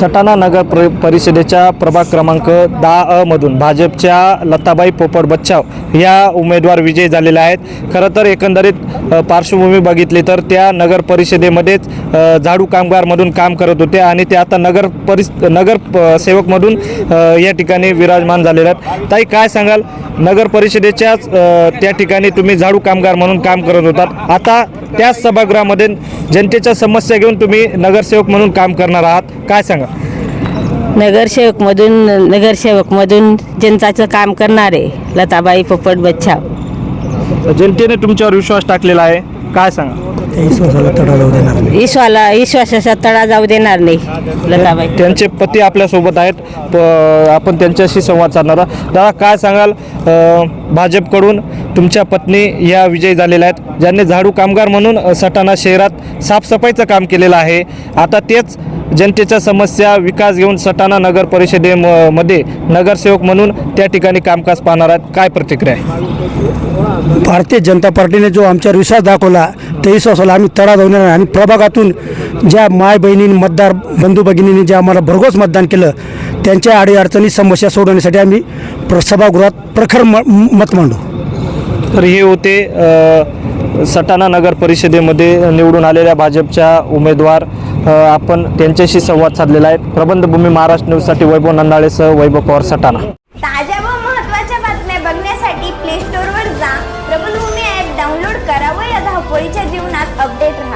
सटाणा नगर प्र परिषदेच्या प्रभाग क्रमांक दहा अ मधून भाजपच्या लताबाई पोपट बच्चाव या उमेदवार विजयी झालेल्या आहेत. खरं तर एकंदरीत पार्श्वभूमी बघितली तर त्या नगर परिषदेमध्येच झाडू कामगारमधून काम करत होते आणि ते आता नगर परिस नगर प- सेवकमधून या ठिकाणी विराजमान झालेले आहेत. ताई काय सांगाल? नगर परिषदेच्याच त्या ठिकाणी तुम्ही झाडू कामगार म्हणून काम करत होतात. आता त्याच सभागृहामध्ये जनतेच्या समस्या घेऊन तुम्ही नगरसेवक म्हणून काम करणार आहात. काय सांगा? नगरसेवकमधून नगरसेवकमधून जनताचं काम करणारे लताबाई पोपट बच्छाव जनतेने तुमच्यावर विश्वास टाकलेला आहे. काय सांगा? ईश्वाला विश्वासाचा तडा जाऊ देणार नाही लताबाई. त्यांचे पती आपल्यासोबत आहेत. प- आपण त्यांच्याशी संवाद साधणार आहोत. दादा काय सांगाल अ, भाजपकडून तुमच्या पत्नी या विजयी झालेल्या आहेत. ज्यांनी झाडू कामगार म्हणून अ, सटाणा शहरात साफसफाईचं काम केलेलं आहे. आता तेच जनतेच्या समस्या विकास घेऊन सटाणा नगर परिषदेमध्ये नगरसेवक म्हणून त्या ठिकाणी कामकाज पाहणार आहेत. काय प्रतिक्रिया आहे? भारतीय जनता पार्टीने जो आमच्यावर विश्वास दाखवला त्या विश्वासाला आम्ही तडा जाऊन आणि प्रभागातून ज्या माय बहिणींनी मतदार बंधू भगिनींनी जे आम्हाला भरघोस मतदान केलं त्यांच्या अडीअडचणी समस्या सोडवण्यासाठी आम्ही प्र सभागृहात प्रखर म मत मांडू. तर हे होते सटाणा नगर परिषदेमध्ये निवडून आलेल्या भाजपच्या उमेदवार आपण त्यांच्याशी संवाद साधलेला आहे. प्रबंध भूमी महाराष्ट्र न्यूजसाठी वैभव नंदाळे सह वैभव पवार सटाणा. ताज्या व महत्त्वाच्या बातम्या बघण्यासाठी प्ले स्टोर वर जा. प्रबंध भूमी ऍप डाऊनलोड करा व या धावपळीच्या जीवनात अपडेट राहा.